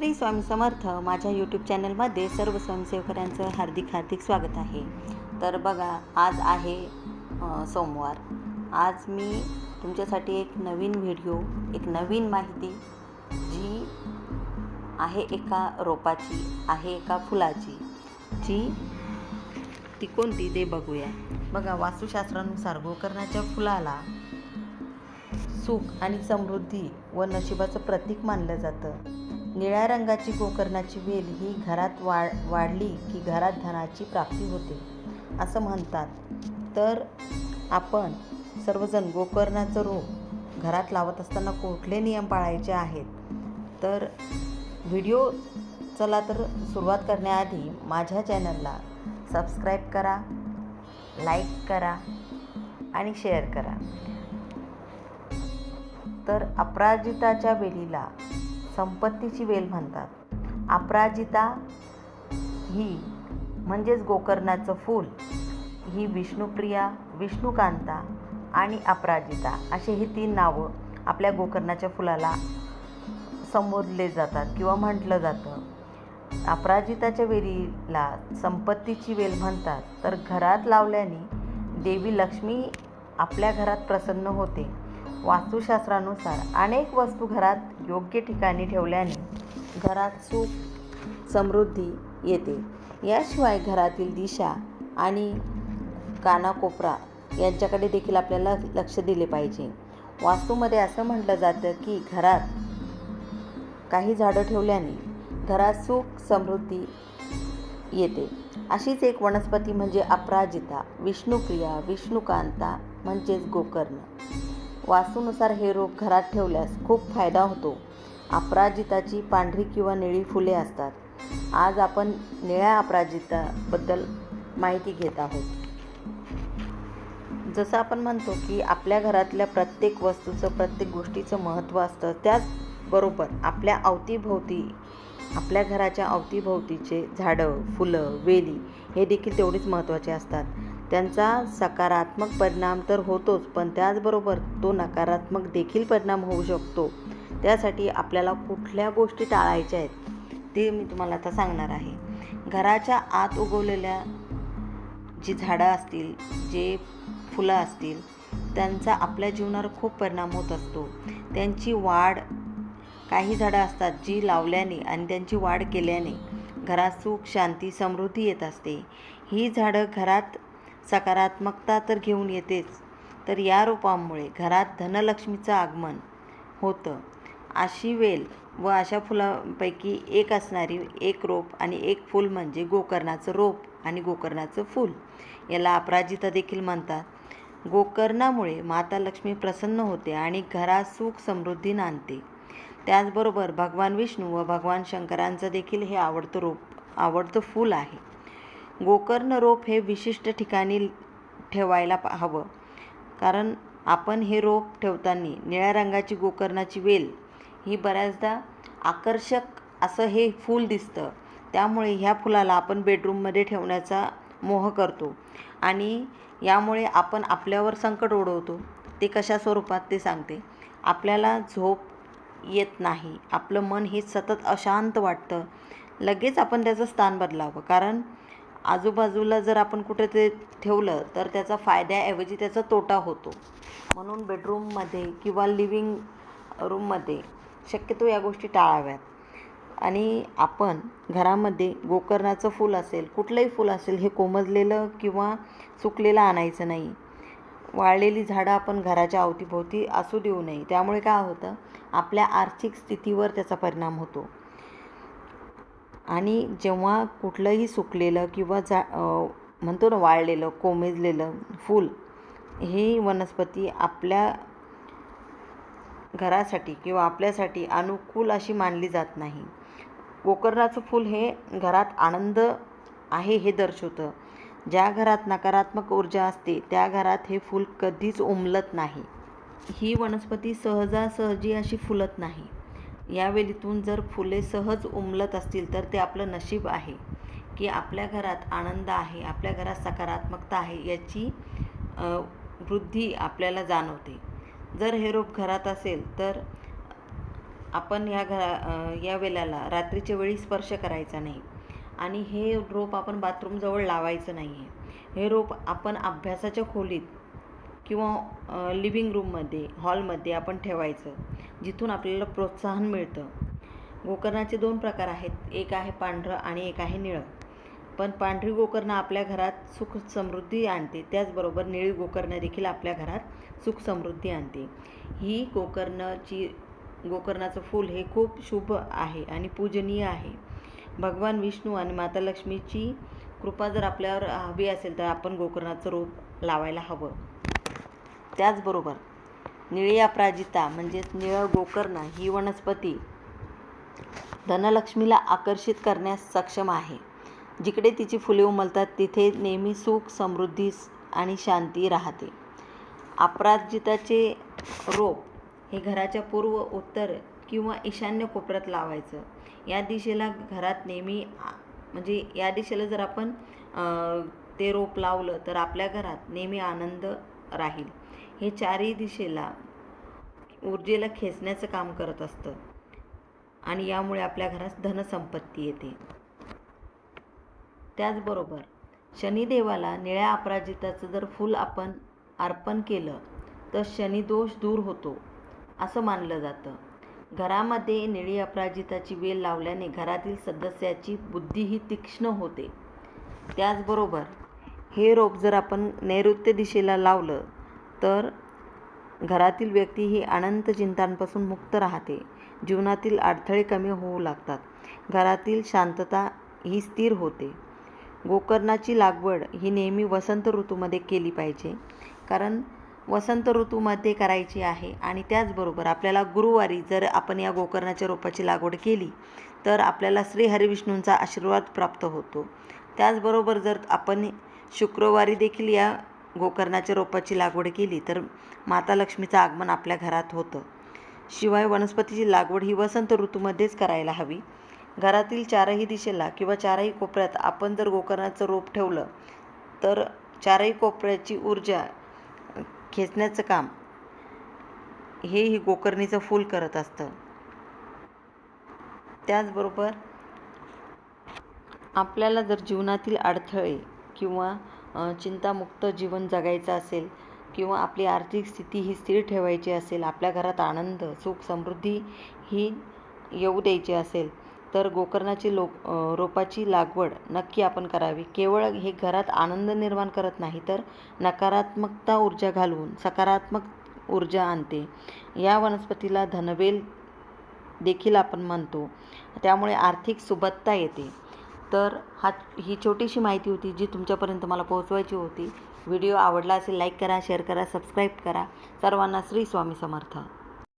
श्री स्वामी समर्थ माझ्या यूट्यूब चॅनलमध्ये सर्व स्वयंसेवकांचं हार्दिक हार्दिक स्वागत आहे. तर बघा आज आहे सोमवार. आज मी तुमच्यासाठी एक नवीन व्हिडिओ एक नवीन माहिती जी आहे एका रोपाची आहे एका फुलाची जी ती कोणती ते बघूया. बघा वास्तुशास्त्रानुसार गोकर्णाच्या फुलाला सुख आणि समृद्धी व नशिबाचं प्रतीक मानलं जातं. निळ्या रंगाची गोकर्णाची वेल ही घरात वाढ वाढली की घरात धनाची प्राप्ती होते असं म्हणतात. तर आपण सर्वजण गोकर्णाचं रोप घरात लावत असताना कुठले नियम पाळायचे आहेत? तर व्हिडिओ चला तर सुरुवात करण्याआधी माझ्या चॅनलला सबस्क्राईब करा लाईक करा आणि शेअर करा. तर अपराजिताच्या वेलीला संपत्तीची वेल म्हणतात. अपराजिता ही म्हणजेच गोकर्णाचं फूल ही विष्णुप्रिया विष्णुकांता आणि अपराजिता असे ही तीन नावं आपल्या गोकर्णाच्या फुलाला संबोधले जातात किंवा म्हटलं जातं. अपराजिताच्या वेलीला संपत्तीची वेल म्हणतात. तर घरात लावल्याने देवी लक्ष्मी आपल्या घरात प्रसन्न होते. वास्तुशास्त्रानुसार अनेक वस्तू घरात योग्य ठिकाणी ठेवल्याने घरात सुख समृद्धी येते. याशिवाय घरातील दिशा आणि कानाकोपरा यांच्याकडे देखील आपल्याला लक्ष दिले पाहिजे. वास्तूमध्ये असं म्हटलं जातं की घरात काही झाडं ठेवल्याने घरात सुख समृद्धी येते. अशीच एक वनस्पती म्हणजे अपराजिता विष्णुप्रिया विष्णुकांता म्हणजेच गोकर्ण. वास्तूनुसार हे रोप घरात ठेवल्यास खूप फायदा होतो. अपराजिताची पांढरी किंवा निळी फुले असतात. आज आपण निळ्या अपराजिताबद्दल माहिती घेत आहोत. जसं आपण म्हणतो की आपल्या घरातल्या प्रत्येक वस्तूचं प्रत्येक गोष्टीचं महत्त्व असतं. त्याचबरोबर आपल्या अवतीभोवती आपल्या घराच्या अवतीभोवतीचे झाडं फुलं वेली हे देखील तेवढेच महत्त्वाचे असतात. त्यांचा सकारात्मक परिणाम तर होतोच पण त्याचबरोबर तो नकारात्मक देखील परिणाम होऊ शकतो. त्यासाठी आपल्याला कुठल्या गोष्टी टाळायच्या आहेत ते मी तुम्हाला आता सांगणार आहे. घराच्या आत उगवलेल्या जी झाडं असतील जे फुलं असतील त्यांचा आपल्या जीवनावर खूप परिणाम होत असतो. त्यांची वाढ काही झाडं असतात जी लावल्याने आणि त्यांची वाढ केल्याने घरात सुख शांती समृद्धी येत असते. ही झाडं घरात सकारात्मकता तर घेऊन येतेच. तर या रोपांमुळे घरात धनलक्ष्मीचं आगमन होतं. अशी वेल व अशा फुलांपैकी एक असणारी एक रोप आणि एक फूल म्हणजे गोकर्णाचं रोप आणि गोकर्णाचं फूल. याला अपराजिता देखील म्हणतात. गोकर्णामुळे माता लक्ष्मी प्रसन्न होते आणि घरात सुख समृद्धी नांदते. त्याचबरोबर भगवान विष्णू व भगवान शंकरांचं देखील हे आवडतं रोप आवडतं फूल आहे. गोकर्ण रोप हे विशिष्ट ठिकाणी ठेवायला पा- हवं. कारण आपण हे रोप ठेवताना निळ्या रंगाची गोकर्णाची वेल ही बऱ्याचदा आकर्षक असं हे फूल दिसतं. त्यामुळे ह्या फुलाला आपण बेडरूममध्ये ठेवण्याचा मोह करतो आणि यामुळे आपण आपल्यावर संकट ओढवतो. ते कशा स्वरूपात ते सांगते. आपल्याला झोप येत नाही. आपलं मन हे सतत अशांत वाटतं. लगेच आपण त्याचं स्थान बदलावं. कारण आजूबाजूला जर आपण कुठे ते ठेवलं तर त्याचा फायद्याऐवजी त्याचा तोटा होतो. म्हणून बेडरूममध्ये किंवा लिव्हिंग रूममध्ये शक्यतो या गोष्टी टाळाव्यात. आणि आपण घरामध्ये गोकर्णाचं फूल असेल कुठलंही फूल असेल हे कोमजलेलं किंवा सुकलेलं आणायचं नाही. वाळलेली झाडं आपण घराच्या अवतीभोवती असू देऊ नये. त्यामुळे काय होतं? आपल्या आर्थिक स्थितीवर त्याचा परिणाम होतो. आणि जेव्हा कुठलंही सुकलेलं किंवा जा म्हणतो ना वाळलेलं कोमेजलेलं फूल ही वनस्पती आपल्या घरासाठी किंवा आपल्यासाठी अनुकूल अशी मानली जात नाही. गोकर्णाचं फूल हे घरात आनंद आहे हे दर्शवतं. ज्या घरात नकारात्मक ऊर्जा असते त्या घरात हे फूल कधीच उमलत नाही. ही वनस्पती सहजासहजी अशी फुलत नाही. या वेलीतून जर फुले सहज उमलत असतील तर ते आपलं नशीब आहे. की आपल्या घरात आनंद आहे आपल्या घरात सकारात्मकता आहे याची वृद्धी आपल्याला जाणवते. जर हे रोप घरात असेल तर आपण ह्या घरा या वेलाला रात्रीच्या वेळी स्पर्श करायचा नाही. आणि हे रोप आपण बाथरूमजवळ लावायचं नाही आहे हे रोप आपण अभ्यासाच्या खोलीत किंवा लिव्हिंग रूममध्ये हॉलमध्ये आपण ठेवायचं. जिथून आपल्याला प्रोत्साहन मिळतं. गोकर्णाचे दोन प्रकार आहेत. एक आहे पांढरं आणि एक आहे निळं. पण पांढरी गोकर्ण आपल्या घरात सुख समृद्धी आणते. त्याचबरोबर निळी गोकर्ण देखील आपल्या घरात सुख समृद्धी आणते. ही गोकर्णाची गोकर्णाचं फूल हे खूप शुभ आहे आणि पूजनीय आहे. भगवान विष्णू आणि माता लक्ष्मीची कृपा जर आपल्यावर हवी असेल तर आपण गोकर्णाचं रोप लावायला हवं. त्याचबरोबर निळी अपराजिता म्हणजेच निळं गोकर्ण ही वनस्पती धनलक्ष्मीला आकर्षित करण्यास सक्षम आहे. जिकडे तिची फुले उमलतात तिथे नेहमी सुख समृद्धी आणि शांती राहते. अपराजिताचे रोप हे घराच्या पूर्व उत्तर किंवा ईशान्य कोपऱ्यात लावायचं. या दिशेला घरात नेहमी म्हणजे या दिशेला जर आपण ते रोप लावलं तर आपल्या घरात नेहमी आनंद राहील. हे चारही दिशेला ऊर्जेला खेचण्याचं काम करत असतं आणि यामुळे आपल्या घरात धनसंपत्ती येते. त्याचबरोबर शनिदेवाला निळ्या अपराजिताचं जर फूल आपण अर्पण केलं तर शनिदोष दूर होतो असं मानलं जातं. घरामध्ये निळी अपराजिताची वेल लावल्याने घरातील सदस्याची बुद्धीही तीक्ष्ण होते. त्याचबरोबर हे रोप जर आपण नैऋत्य दिशेला लावलं तर घरातील व्यक्ती ही अनंत चिंतांपासून मुक्त राहते. जीवनातील अडथळे कमी होऊ लागतात. घरातील शांतता ही स्थिर होते. गोकर्णाची लागवड ही नेहमी वसंत ऋतूमध्ये केली पाहिजे कारण वसंत ऋतूमध्ये करायची आहे आणि त्याचबरोबर आपल्याला गुरुवारी जर आपण या गोकर्णाच्या रोपाची लागवड केली तर आपल्याला श्री हरिविष्णूंचा आशीर्वाद प्राप्त होतो. त्याचबरोबर जर आपण शुक्रवारी देखील या गोकर्णाच्या रोपाची लागवड केली तर माता लक्ष्मीचं आगमन आपल्या घरात होतं. शिवाय वनस्पतीची लागवड ही वसंत ऋतूमध्येच करायला हवी. घरातील चारही दिशेला किंवा चारही कोपऱ्यात आपण जर गोकर्णाचं रोप ठेवलं तर चारही कोपऱ्याची ऊर्जा खेचण्याचं काम हे ही गोकर्णीचं फूल करत असतं. त्याचबरोबर आपल्याला जर जीवनातील अडथळे किंवा चिंतामुक्त जीवन जगायचं असेल किंवा आपली आर्थिक स्थिती ही स्थिर ठेवायची असेल आपल्या घरात आनंद सुख समृद्धी ही येऊ द्यायची असेल तर गोकर्णाची लोक रोपाची लागवड नक्की आपण करावी. केवळ हे घरात आनंद निर्माण करत नाही तर नकारात्मकता ऊर्जा घालवून सकारात्मक ऊर्जा आणते. या वनस्पतीला धनवेल देखील आपण म्हणतो. त्यामुळे आर्थिक सुबत्ता येते. तर हा ही छोटीशी माहिती होती जी तुमच्यापर्यंत मला पोहोचवायची होती. व्हिडिओ आवडला असेल लाईक करा शेअर करा सबस्क्राईब करा. सर्वांना श्री स्वामी समर्थ.